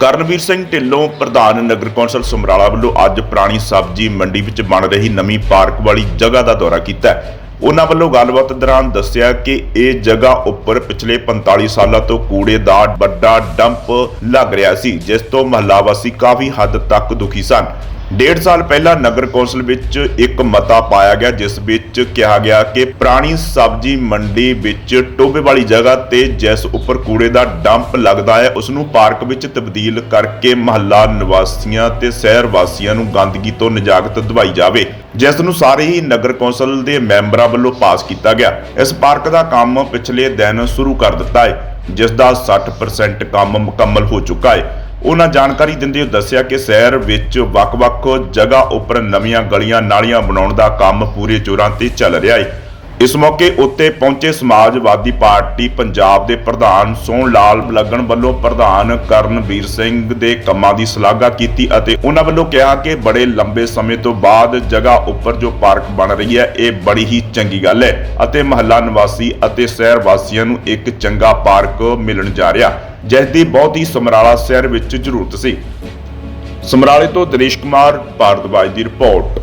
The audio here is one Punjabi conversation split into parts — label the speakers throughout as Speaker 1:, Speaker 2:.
Speaker 1: ਕਰਨਵੀਰ ਸਿੰਘ ਢਿੱਲੋਂ ਪ੍ਰਧਾਨ ਨਗਰ ਕੌਂਸਲ ਸਮਰਾਲਾ ਵੱਲੋਂ ਅੱਜ ਪੁਰਾਣੀ ਸਬਜ਼ੀ ਮੰਡੀ ਵਿੱਚ ਬਣ ਰਹੀ ਨਵੀਂ ਪਾਰਕ ਵਾਲੀ ਜਗ੍ਹਾ ਦਾ ਦੌਰਾ ਕੀਤਾ ਉਹਨਾਂ ਵੱਲੋਂ ਗੱਲਬਾਤ ਦੌਰਾਨ ਦੱਸਿਆ ਕਿ ਇਹ ਜਗ੍ਹਾ ਉੱਪਰ ਪਿਛਲੇ 45 ਸਾਲਾਂ ਤੋਂ ਕੂੜੇ ਦਾ ਵੱਡਾ ਡੰਪ ਲੱਗ ਰਿਹਾ ਸੀ, ਜਿਸ ਤੋਂ ਮਹੱਲਾ ਵਾਸੀ ਕਾਫੀ ਹੱਦ ਤੱਕ ਦੁਖੀ ਸਨ। ਡੇਢ ਸਾਲ ਪਹਿਲਾਂ ਨਗਰ ਕੌਂਸਲ ਵਿੱਚ ਇੱਕ ਮਤਾ ਪਾਇਆ ਗਿਆ, ਜਿਸ ਵਿੱਚ ਕਿਹਾ ਗਿਆ ਕਿ ਪੁਰਾਣੀ ਸਬਜ਼ੀ ਮੰਡੀ ਵਿੱਚ ਟੋਬੇ ਵਾਲੀ ਜਗ੍ਹਾ ਤੇ ਜਿਸ ਉੱਪਰ ਕੂੜੇ ਦਾ ਡੰਪ ਲੱਗਦਾ ਹੈ, ਉਸ ਨੂੰ ਪਾਰਕ ਵਿੱਚ ਤਬਦੀਲ ਕਰਕੇ ਮਹੱਲਾ ਨਿਵਾਸੀਆਂ ਤੇ ਸ਼ਹਿਰ ਵਾਸੀਆਂ ਨੂੰ ਗੰਦਗੀ ਤੋਂ ਨਿਜਾਤ ਦਿਵਾਈ ਜਾਵੇ, ਜਿਸ ਨੂੰ ਸਾਰੇ ਹੀ ਨਗਰ ਕੌਂਸਲ ਦੇ ਮੈਂਬਰਾਂ ਵੱਲੋਂ ਪਾਸ ਕੀਤਾ ਗਿਆ। ਇਸ ਪਾਰਕ ਦਾ ਕੰਮ ਪਿਛਲੇ ਦਿਨ ਸ਼ੁਰੂ ਕਰ ਦਿੱਤਾ ਹੈ, ਜਿਸ ਦਾ 60% ਕੰਮ ਮੁਕੰਮਲ ਹੋ ਚੁੱਕਾ ਹੈ। ਉਹਨਾਂ ਜਾਣਕਾਰੀ ਦਿੰਦੇ ਹੋਏ ਦੱਸਿਆ ਕਿ ਸ਼ਹਿਰ ਵਿੱਚ ਵੱਖ-ਵੱਖ ਜਗ੍ਹਾ ਉੱਪਰ ਨਵੀਆਂ ਗਲੀਆਂ ਨਾਲੀਆਂ ਬਣਾਉਣ ਦਾ ਕੰਮ ਪੂਰੇ ਜ਼ੋਰਾਂ ਤੇ ਚੱਲ ਰਿਹਾ ਹੈ ਇਸ ਮੌਕੇ ਉੱਤੇ ਪਹੁੰਚੇ ਸਮਾਜਵਾਦੀ ਪਾਰਟੀ ਪੰਜਾਬ ਦੇ ਪ੍ਰਧਾਨ ਸੋਹਣ ਲਾਲ ਲੱਗਣ ਵੱਲੋਂ ਪ੍ਰਧਾਨ ਕਰਨਵੀਰ ਸਿੰਘ ਦੇ ਕੰਮਾਂ ਦੀ ਸ਼ਲਾਘਾ ਕੀਤੀ ਅਤੇ ਉਹਨਾਂ ਵੱਲੋਂ ਕਿਹਾ ਕਿ ਬੜੇ ਲੰਬੇ ਸਮੇਂ ਤੋਂ ਬਾਅਦ ਜਗ੍ਹਾ ਉੱਪਰ ਜੋ ਪਾਰਕ ਬਣ ਰਹੀ ਹੈ, ਇਹ ਬੜੀ ਹੀ ਚੰਗੀ ਗੱਲ ਹੈ ਅਤੇ ਮਹੱਲਾ ਨਿਵਾਸੀ ਅਤੇ ਸ਼ਹਿਰ ਵਾਸੀਆਂ ਨੂੰ ਇੱਕ ਚੰਗਾ ਪਾਰਕ ਮਿਲਣ ਜਾ ਰਿਹਾ। ਜਿਸ ਦੀ ਬਹੁਤ ਹੀ ਸਮਰਾਲਾ ਸ਼ਹਿਰ ਵਿੱਚ ਜ਼ਰੂਰਤ ਸੀ। ਸਮਰਾਲੇ ਤੋਂ ਦਿਨੇਸ਼ ਕੁਮਾਰ ਭਾਰਦਵਾਜ ਦੀ ਰਿਪੋਰਟ।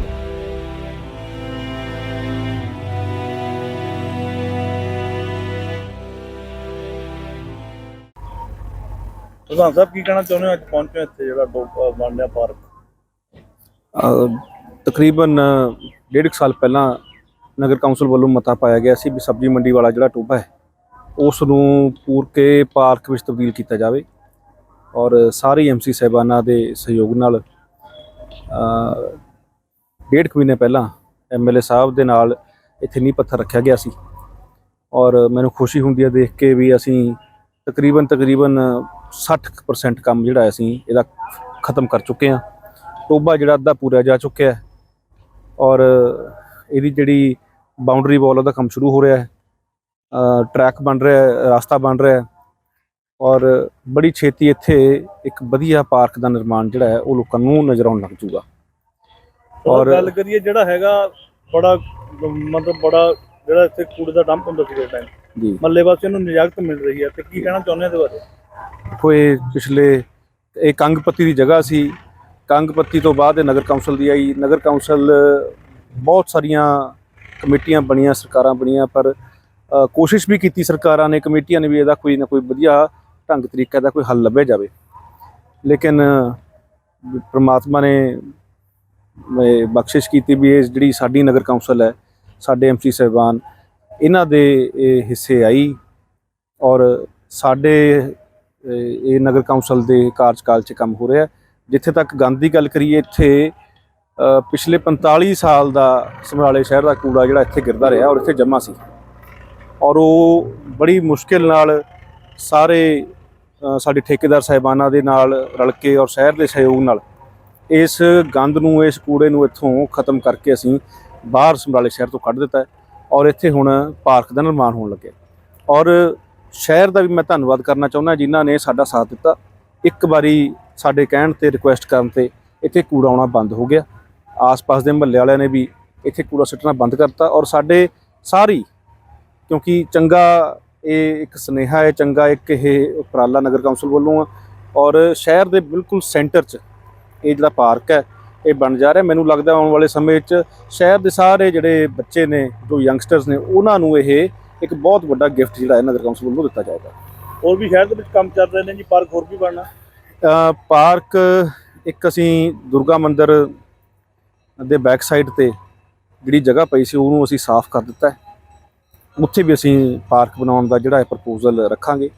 Speaker 2: ਪ੍ਰਧਾਨ ਸਾਹਿਬ, ਕੀ ਕਹਿਣਾ ਚਾਹੁੰਦੇ ਹੋ? ਅੱਜ ਪਹੁੰਚੇ ਇੱਥੇ ਜਿਹੜਾ ਡੋਬਾ ਬਣ ਰਿਹਾ ਪਾਰਕ।
Speaker 3: ਅਹ, ਤਕਰੀਬਨ ਡੇਢ ਕੁ ਸਾਲ ਪਹਿਲਾਂ ਨਗਰ ਕੌਂਸਲ ਵੱਲੋਂ ਮਤਾ ਪਾਇਆ ਗਿਆ ਸੀ ਵੀ ਸਬਜ਼ੀ ਮੰਡੀ ਵਾਲਾ ਜਿਹੜਾ ਟੋਭਾ ਹੈ ਉਸ ਨੂੰ ਪੂਰ ਕੇ ਪਾਰਕ ਵਿੱਚ ਤਬਦੀਲ ਕੀਤਾ ਜਾਵੇ ਔਰ ਸਾਰੇ ਐਮਸੀ ਸਹਿਬਾਨਾਂ ਦੇ ਸਹਿਯੋਗ ਨਾਲ, ਅਹ, ਡੇਢ ਕੁ ਮਹੀਨੇ ਪਹਿਲਾਂ ਐਮਐਲਏ ਸਾਹਿਬ ਦੇ ਨਾਲ ਇੱਥੇ ਨੀਂਹ ਪੱਥਰ ਰੱਖਿਆ ਗਿਆ ਸੀ ਔਰ ਮੈਨੂੰ ਖੁਸ਼ੀ ਹੁੰਦੀ ਹੈ ਦੇਖ ਕੇ ਵੀ ਅਸੀਂ ਤਕਰੀਬਨ ਤਕਰੀਬਨ 60% ਕੰਮ ਜਿਹੜਾ ਅਸੀਂ ਇਹਦਾ ਖਤਮ ਕਰ ਚੁੱਕੇ ਹਾਂ। ਟੋਬਾ ਜਿਹੜਾ ਅੱਧਾ ਪੂਰਾ ਜਾ ਚੁੱਕਿਆ ਹੈ ਔਰ ਇਹਦੀ ਜਿਹੜੀ ਬਾਉਂਡਰੀ ਵਾਲ ਉਹਦਾ ਕੰਮ ਸ਼ੁਰੂ ਹੋ ਰਿਹਾ ਹੈ। ਟਰੈਕ ਬਣ ਰਿਹਾ ਹੈ ਰਸਤਾ ਬਣ ਰਿਹਾ ਹੈ ਔਰ ਬੜੀ ਛੇਤੀ ਇੱਥੇ ਇੱਕ ਵਧੀਆ ਪਾਰਕ ਦਾ ਨਿਰਮਾਣ ਜਿਹੜਾ ਹੈ ਉਹ ਲੋਕਾਂ ਨੂੰ ਨਜ਼ਰ ਆਉਣ ਲੱਗ ਜੂਗਾ
Speaker 2: ਔਰ
Speaker 3: ਔਰ-
Speaker 2: ਗੱਲ ਕਰੀਏ ਜਿਹੜਾ ਹੈਗਾ ਬੜਾ ਮਤਲਬ ਬੜਾ ਜਿਹੜਾ ਇੱਥੇ ਕੂੜੇ ਦਾ ਡੰਪ ਹੁੰਦਾ ਸੀ ਉਸ ਟਾਈਮ
Speaker 3: ਜੀ।
Speaker 2: ਮੱਲੇ ਵਾਸੀਆਂ ਨੂੰ ਨਿਜਾਤ ਮਿਲ ਰਹੀ ਹੈ ਤੇ ਕੀ ਕਹਿਣਾ ਚਾਹੁੰਦੇ ਹੋ ਇਹਦੇ ਬਾਰੇ?
Speaker 3: ਕੋਈ ਪਿਛਲੇ ਇਹ ਕੰਗਪੱਤੀ ਦੀ ਜਗ੍ਹਾ ਸੀ। ਕੰਗਪੱਤੀ ਤੋਂ ਬਾਅਦ ਇਹ ਨਗਰ ਕੌਂਸਲ ਦੀ ਆਈ। ਨਗਰ ਕੌਂਸਲ ਬਹੁਤ ਸਾਰੀਆਂ ਕਮੇਟੀਆਂ ਬਣੀਆਂ ਸਰਕਾਰਾਂ ਬਣੀਆਂ ਪਰ ਅ, ਕੋਸ਼ਿਸ਼ ਵੀ ਕੀਤੀ ਸਰਕਾਰਾਂ ਨੇ ਕਮੇਟੀਆਂ ਨੇ ਵੀ ਇਹਦਾ ਕੋਈ ਨਾ ਕੋਈ ਵਧੀਆ ਢੰਗ ਤਰੀਕਾ ਦਾ ਕੋਈ ਹੱਲ ਲੱਭਿਆ ਜਾਵੇ। ਲੇਕਿਨ ਪ੍ਰਮਾਤਮਾ ਨੇ ਅ, ਬਖਸ਼ਿਸ਼ ਕੀਤੀ ਵੀ ਇਹ ਜਿਹੜੀ ਸਾਡੀ ਨਗਰ ਕੌਂਸਲ ਹੈ ਸਾਡੇ ਐਮਸੀ ਸਾਹਿਬਾਨ ਇਹਨਾਂ ਦੇ ਇਹ ਹਿੱਸੇ ਆਈ ਔਰ ਸਾਡੇ ਇਹ ਨਗਰ ਕੌਂਸਲ ਦੇ ਕਾਰਜਕਾਲ 'ਚ ਕੰਮ ਹੋ ਰਿਹਾ ਜਿੱਥੇ ਤੱਕ ਗੰਦ ਦੀ ਗੱਲ ਕਰੀਏ, ਇੱਥੇ ਪਿਛਲੇ 45 ਸਾਲ ਦਾ ਸਮਰਾਲੇ ਸ਼ਹਿਰ ਦਾ ਕੂੜਾ ਜਿਹੜਾ ਇੱਥੇ ਗਿਰਦਾ ਰਿਹਾ ਔਰ ਇੱਥੇ ਜਮ੍ਹਾਂ ਸੀ। ਔਰ ਉਹ ਬੜੀ ਮੁਸ਼ਕਿਲ ਨਾਲ ਸਾਰੇ ਸਾਡੇ ਠੇਕੇਦਾਰ ਸਾਹਿਬਾਨਾਂ ਦੇ ਨਾਲ ਰਲ ਕੇ ਔਰ ਸ਼ਹਿਰ ਦੇ ਸਹਿਯੋਗ ਨਾਲ ਇਸ ਗੰਦ ਨੂੰ, ਇਸ ਕੂੜੇ ਨੂੰ ਇੱਥੋਂ ਖਤਮ ਕਰਕੇ ਅਸੀਂ ਬਾਹਰ ਸਮਰਾਲੇ ਸ਼ਹਿਰ ਤੋਂ ਕੱਢ ਦਿੱਤਾ ਹੈ। ਔਰ ਇੱਥੇ ਹੁਣ ਪਾਰਕ ਦਾ ਨਿਰਮਾਣ ਹੋਣ ਲੱਗਿਆ ਔਰ ਸ਼ਹਿਰ ਦਾ ਵੀ ਮੈਂ ਧੰਨਵਾਦ ਕਰਨਾ ਚਾਹੁੰਦਾ, ਜਿਨ੍ਹਾਂ ਨੇ ਸਾਡਾ ਸਾਥ ਦਿੱਤਾ। ਇੱਕ ਵਾਰੀ ਸਾਡੇ ਕਹਿਣ ਤੇ ਰਿਕੁਐਸਟ ਕਰਨ ਤੇ ਇੱਥੇ ਕੂੜਾ ਆਉਣਾ ਬੰਦ ਹੋ ਗਿਆ। ਆਸ-ਪਾਸ ਦੇ ਮਹੱਲੇ ਵਾਲਿਆਂ ਨੇ ਵੀ ਇੱਥੇ ਕੂੜਾ ਸੁੱਟਣਾ ਬੰਦ ਕਰਤਾ ਔਰ ਸਾਡੇ ਸਾਰੀ, ਕਿਉਂਕਿ ਚੰਗਾ ਇਹ ਇੱਕ ਸੁਨੇਹਾ ਹੈ, ਚੰਗਾ ਇੱਕ ਇਹ ਉਪਰਾਲਾ ਨਗਰ ਕੌਂਸਲ ਵੱਲੋਂ ਆ। ਔਰ ਸ਼ਹਿਰ ਦੇ ਬਿਲਕੁਲ ਸੈਂਟਰ 'ਚ ਇਹ ਜਿਹੜਾ ਪਾਰਕ ਹੈ ਇਹ ਬਣ ਜਾ ਰਿਹਾ। ਮੈਨੂੰ ਲੱਗਦਾ ਆਉਣ ਵਾਲੇ ਸਮੇਂ ਵਿੱਚ ਸ਼ਹਿਰ ਦੇ ਸਾਰੇ ਜਿਹੜੇ ਬੱਚੇ ਨੇ ਜੋ ਯੰਗਸਟਰਸ ਨੇ ਉਹਨਾਂ ਨੂੰ ਇਹ ਇੱਕ ਬਹੁਤ ਵੱਡਾ ਗਿਫਟ ਜਿਹੜਾ ਹੈ ਨਗਰ ਕੌਂਸਲ ਵੱਲੋਂ ਦਿੱਤਾ ਜਾਏਗਾ।
Speaker 2: ਹੋਰ ਵੀ ਸ਼ਹਿਰ ਦੇ ਵਿੱਚ ਕੰਮ ਚੱਲ ਰਹੇ ਨੇ ਜੀ ਪਾਰਕ ਹੋਰ ਵੀ ਬਣਨਾ?
Speaker 3: ਪਾਰਕ ਇੱਕ ਅਸੀਂ ਦੁਰਗਾ ਮੰਦਿਰ ਦੇ ਬੈਕ ਸਾਈਡ ਤੇ ਜਿਹੜੀ ਜਗ੍ਹਾ ਪਈ ਸੀ ਉਹਨੂੰ ਅਸੀਂ ਸਾਫ਼ ਕਰ ਦਿੱਤਾ ਹੈ। ਉੱਥੇ ਵੀ ਅਸੀਂ ਪਾਰਕ ਬਣਾਉਣ ਦਾ ਜਿਹੜਾ ਹੈ ਪ੍ਰਪੋਜ਼ਲ ਰੱਖਾਂਗੇ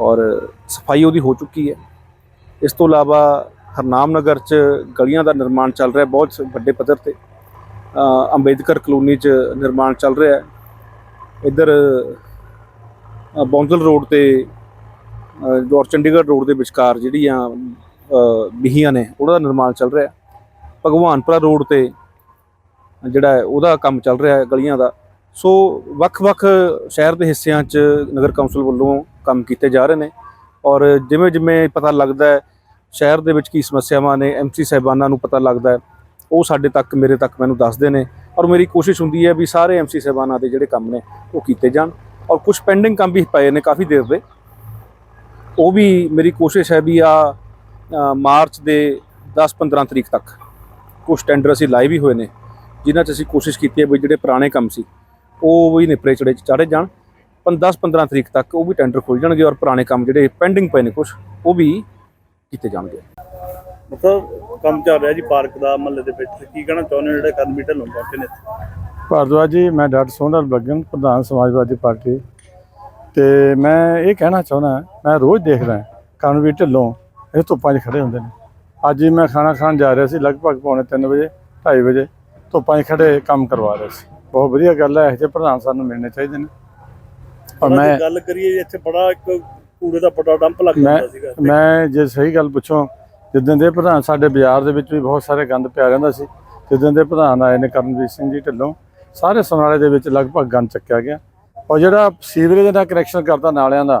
Speaker 3: ਔਰ ਸਫ਼ਾਈ ਉਹਦੀ ਹੋ ਚੁੱਕੀ ਹੈ। ਇਸ ਤੋਂ ਇਲਾਵਾ ਹਰਨਾਮ ਨਗਰ 'ਚ ਗਲੀਆਂ ਦਾ ਨਿਰਮਾਣ ਚੱਲ ਰਿਹਾ ਬਹੁਤ ਵੱਡੇ ਪੱਧਰ ਤੇ ਅੰਬੇਦਕਰ ਕਲੋਨੀ 'ਚ ਨਿਰਮਾਣ ਚੱਲ ਰਿਹਾ ਹੈ। ਇੱਧਰ ਅ, ਬੌਂਦਲ ਰੋਡ ਤੇ ਔਰ ਚੰਡੀਗੜ੍ਹ ਰੋਡ ਦੇ ਵਿਚਕਾਰ ਜਿਹੜੀਆਂ ਅ, ਬੀਹੀਆਂ ਨੇ ਉਹਦਾ ਨਿਰਮਾਣ ਚੱਲ ਰਿਹਾ ਭਗਵਾਨਪੁਰਾ ਰੋਡ ਤੇ ਜਿਹੜਾ ਉਹਦਾ ਕੰਮ ਚੱਲ ਰਿਹਾ ਹੈ ਗਲੀਆਂ ਦਾ। ਸੋ ਵੱਖ-ਵੱਖ ਸ਼ਹਿਰ ਦੇ ਹਿੱਸਿਆਂ 'ਚ ਨਗਰ ਕੌਂਸਲ ਵੱਲੋਂ ਕੰਮ ਕੀਤੇ ਜਾ ਰਹੇ ਨੇ ਔਰ ਜਿਵੇਂ ਜਿਵੇਂ ਪਤਾ ਲੱਗਦਾ ਹੈ ਸ਼ਹਿਰ ਦੇ ਵਿੱਚ ਕੀ ਸਮੱਸਿਆਵਾਂ ਨੇ ਐਮਸੀ ਸਾਹਿਬਾਨਾਂ ਨੂੰ ਪਤਾ ਲੱਗਦਾ ਉਹ ਸਾਡੇ ਤੱਕ, ਮੇਰੇ ਤੱਕ ਮੈਨੂੰ ਦੱਸਦੇ ਨੇ ਔਰ ਮੇਰੀ ਕੋਸ਼ਿਸ਼ ਹੁੰਦੀ ਹੈ ਵੀ ਸਾਰੇ ਐਮਸੀ ਸਾਹਿਬਾਨਾਂ ਦੇ ਜਿਹੜੇ ਕੰਮ ਨੇ, ਉਹ ਕੀਤੇ ਜਾਣ ਔਰ ਕੁਝ ਪੈਂਡਿੰਗ ਕੰਮ ਵੀ ਪਏ ਨੇ ਕਾਫੀ ਦੇਰ ਦੇ। ਉਹ ਵੀ ਮੇਰੀ ਕੋਸ਼ਿਸ਼ ਹੈ ਵੀ ਆ ਮਾਰਚ ਦੇ 10-15 ਤਰੀਕ ਤੱਕ ਕੁਝ ਟੈਂਡਰ ਅਸੀਂ ਲਾਏ ਵੀ ਹੋਏ ਨੇ, ਜਿਨ੍ਹਾਂ 'ਚ ਅਸੀਂ ਕੋਸ਼ਿਸ਼ ਕੀਤੀ ਹੈ ਵੀ ਜਿਹੜੇ ਪੁਰਾਣੇ ਕੰਮ ਸੀ, ਉਹ ਵੀ ਨਿਪਰੇ ਚੜੇ, ਚਾੜੇ ਜਾਣ। 10-15 ਤਰੀਕ ਤੱਕ ਉਹ ਵੀ ਟੈਂਡਰ ਖੁੱਲ ਜਾਣਗੇ ਔਰ ਪੁਰਾਣੇ ਕੰਮ ਜਿਹੜੇ ਪੈਂਡਿੰਗ ਪਏ ਨੇ ਕੁਝ ਉਹ ਵੀ ਕੀਤੇ ਜਾਣਗੇ।
Speaker 2: ਮਤਲਬ ਕੰਮ ਚੱਲ ਰਿਹਾ ਜੀ ਪਾਰਕ ਦਾ ਮਹੱਲੇ ਦੇ ਵਿੱਚ। ਕੀ ਕਹਿਣਾ ਚਾਹੁੰਦੇ ਹੋ ਜਿਹੜੇ ਕਰਮੀ ਢੱਲੋਂ ਪਹੁੰਚੇ ਨੇ ਇੱਥੇ?
Speaker 4: ਭਾਰਦਵਾਜ ਜੀ ਮੈਂ ਡਾਕਟਰ ਸੋਨਲ ਬੱਗਨ ਪ੍ਰਧਾਨ ਸਮਾਜਵਾਦੀ ਪਾਰਟੀ। ਤੇ ਮੈਂ ਇਹ ਕਹਿਣਾ ਚਾਹੁੰਦਾ ਮੈਂ ਰੋਜ਼ ਦੇਖਦਾ ਕਾਨਵੀ ਢਿੱਲੋਂ ਇਹ ਧੁੱਪਾਂ 'ਚ ਖੜੇ ਹੁੰਦੇ ਨੇ। ਅੱਜ ਹੀ ਮੈਂ ਖਾਣਾ ਖਾਣ ਜਾ ਰਿਹਾ ਸੀ ਲਗਭਗ ਪੌਣੇ 3 ਵਜੇ 2:30 ਵਜੇ ਧੁੱਪਾਂ 'ਚ ਖੜੇ ਕੰਮ ਕਰਵਾ ਰਹੇ ਸੀ। ਬਹੁਤ ਵਧੀਆ ਗੱਲ ਹੈ ਇਹੋ ਜਿਹੇ ਪ੍ਰਧਾਨ ਸਾਨੂੰ ਮਿਲਣੇ ਚਾਹੀਦੇ ਨੇ। ਔਰ ਮੈਂ
Speaker 2: ਗੱਲ ਕਰੀਏ ਇੱਥੇ ਬੜਾ ਇੱਕ ਕੂੜੇ ਦਾ ਬੜਾ ਡੰਪ ਲੱਗ ਜਾਂਦਾ ਸੀਗਾ
Speaker 4: ਮੈਂ ਜੇ ਸਹੀ ਗੱਲ ਪੁੱਛੋ ਜਿੱਦਣ ਦੇ ਪ੍ਰਧਾਨ ਸਾਡੇ ਬਾਜ਼ਾਰ ਦੇ ਵਿੱਚ ਵੀ ਬਹੁਤ ਸਾਰੇ ਗੰਦ ਪਿਆ ਰਹਿੰਦਾ ਸੀ ਜਿੱਦਣ ਦੇ ਪ੍ਰਧਾਨ ਆਏ ਨੇ ਕਰਮਜੀਤ ਸਿੰਘ ਜੀ ਢਿੱਲੋਂ ਸਾਰੇ ਸਮਰਾਲੇ ਦੇ ਵਿੱਚ ਲਗਭਗ ਗੰਦ ਚੱਕਿਆ ਗਿਆ। ਔਰ ਜਿਹੜਾ ਸੀਵਰੇਜ ਦਾ ਕਨੈਕਸ਼ਨ ਕਰਤਾ ਨਾਲਿਆਂ ਦਾ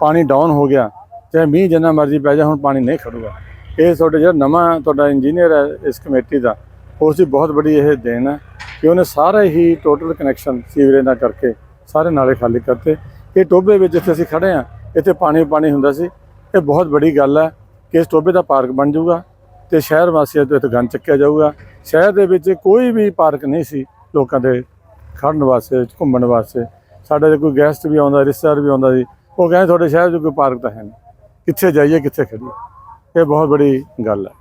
Speaker 4: ਪਾਣੀ ਡਾਊਨ ਹੋ ਗਿਆ ਚਾਹੇ ਮੀਂਹ ਜਿੰਨਾ ਮਰਜ਼ੀ ਪੈ ਜਾ ਹੁਣ ਪਾਣੀ ਨਹੀਂ ਖੜੂਗਾ। ਇਹ ਤੁਹਾਡੇ ਜਿਹੜਾ ਨਵਾਂ ਤੁਹਾਡਾ ਇੰਜੀਨੀਅਰ ਹੈ ਇਸ ਕਮੇਟੀ ਦਾ ਉਸ ਦੀ ਬਹੁਤ ਵੱਡੀ ਇਹ ਦੇਣ ਹੈ ਕਿ ਉਹਨੇ ਸਾਰੇ ਹੀ ਟੋਟਲ ਕਨੈਕਸ਼ਨ ਸੀਵਰੇਜ ਨਾਲ ਕਰਕੇ ਸਾਰੇ ਨਾਲੇ ਖਾਲੀ ਕਰਤੇ। ਇਹ ਟੋਬੇ ਵਿੱਚ ਜਿੱਥੇ ਅਸੀਂ ਖੜੇ ਆ ਇੱਥੇ ਪਾਣੀ ਪਾਣੀ ਹੁੰਦਾ ਸੀ। ਇਹ ਬਹੁਤ ਵੱਡੀ ਗੱਲ ਹੈ ਕਿ ਇਸ ਟੋਬੇ ਦਾ ਪਾਰਕ ਬਣ ਜਾਊਗਾ ਤੇ ਸ਼ਹਿਰ ਵਾਸੀਆਂ ਤੋਂ ਇੱਥੇ ਗੰਦ ਚੱਕਿਆ ਜਾਊਗਾ। ਸ਼ਹਿਰ ਦੇ ਵਿੱਚ ਕੋਈ ਵੀ ਪਾਰਕ ਨਹੀਂ ਸੀ ਲੋਕਾਂ ਦੇ ਖੜਨ ਵਾਸਤੇ, ਘੁੰਮਣ ਵਾਸਤੇ। ਸਾਡੇ ਕੋਈ ਗੈਸਟ ਵੀ ਆਉਂਦਾ, ਰਿਸ਼ਤੇਦਾਰ ਵੀ ਆਉਂਦਾ ਸੀ। ਉਹ ਕਹਿੰਦੇ ਤੁਹਾਡੇ ਸ਼ਹਿਰ 'ਚ ਕੋਈ ਪਾਰਕ ਤਾਂ ਹੈ ਨਹੀਂ। ਕਿੱਥੇ ਜਾਈਏ, ਕਿੱਥੇ ਖੜੀਏ ਇਹ ਬਹੁਤ ਬੜੀ ਗੱਲ ਹੈ।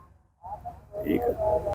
Speaker 2: ਠੀਕ ਹੈ।